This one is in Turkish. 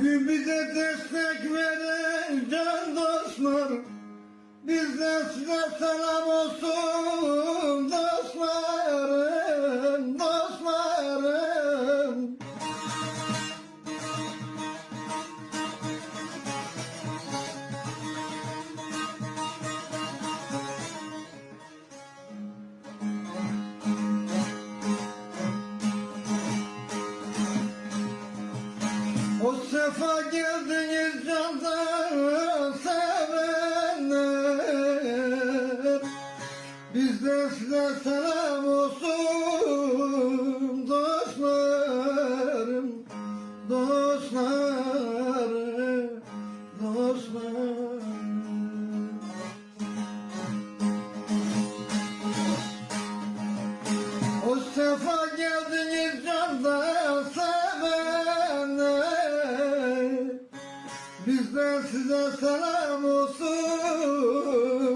Bugün bize destek veren can dostlar Bizden size selam olsun. O sefa geldiniz candan sevenler. Bizden size selam olsun dostlarım Dostlarım, Bizden size selam olsun.